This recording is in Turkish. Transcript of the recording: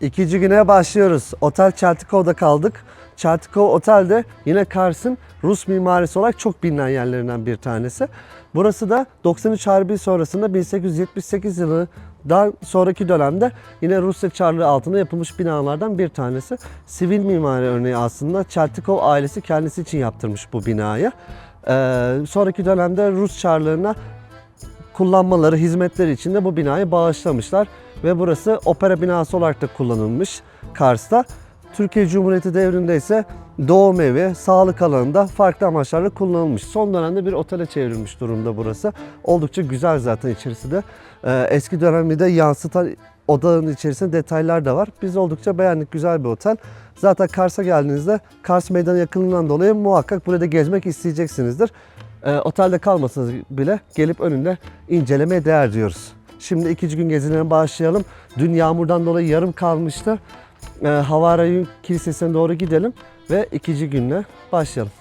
İkinci güne başlıyoruz. Otel Çeltikov'da kaldık. Çeltikov Otel'de yine Kars'ın Rus mimarisi olarak çok bilinen yerlerinden bir tanesi. Burası da 93 Harbi sonrasında 1878 yılından sonraki dönemde yine Rusya Çarlığı altında yapılmış binalardan bir tanesi. Sivil mimari örneği aslında Çeltikov ailesi kendisi için yaptırmış bu binayı. Ee, sonraki dönemde Rus Çarlığı'na kullanmaları, hizmetleri için de bu binayı bağışlamışlar. Ve burası opera binası olarak da kullanılmış Kars'ta. Türkiye Cumhuriyeti devrinde ise doğum evi, sağlık alanında farklı amaçlarla kullanılmış. Son dönemde bir otele çevrilmiş durumda burası. Oldukça güzel zaten içerisi de. Ee, eski dönemi de yansıtan odanın içerisinde detaylar da var. Biz oldukça beğendik, güzel bir otel. Zaten Kars'a geldiğinizde Kars Meydanı yakınlığından dolayı muhakkak burada gezmek isteyeceksinizdir. Ee, otelde kalmasanız bile gelip önünde incelemeye değer diyoruz. Şimdi ikinci gün gezilerine başlayalım. Dün yağmurdan dolayı yarım kalmıştı. Ee, Havarayın Kilisesi'ne doğru gidelim ve ikinci günle başlayalım.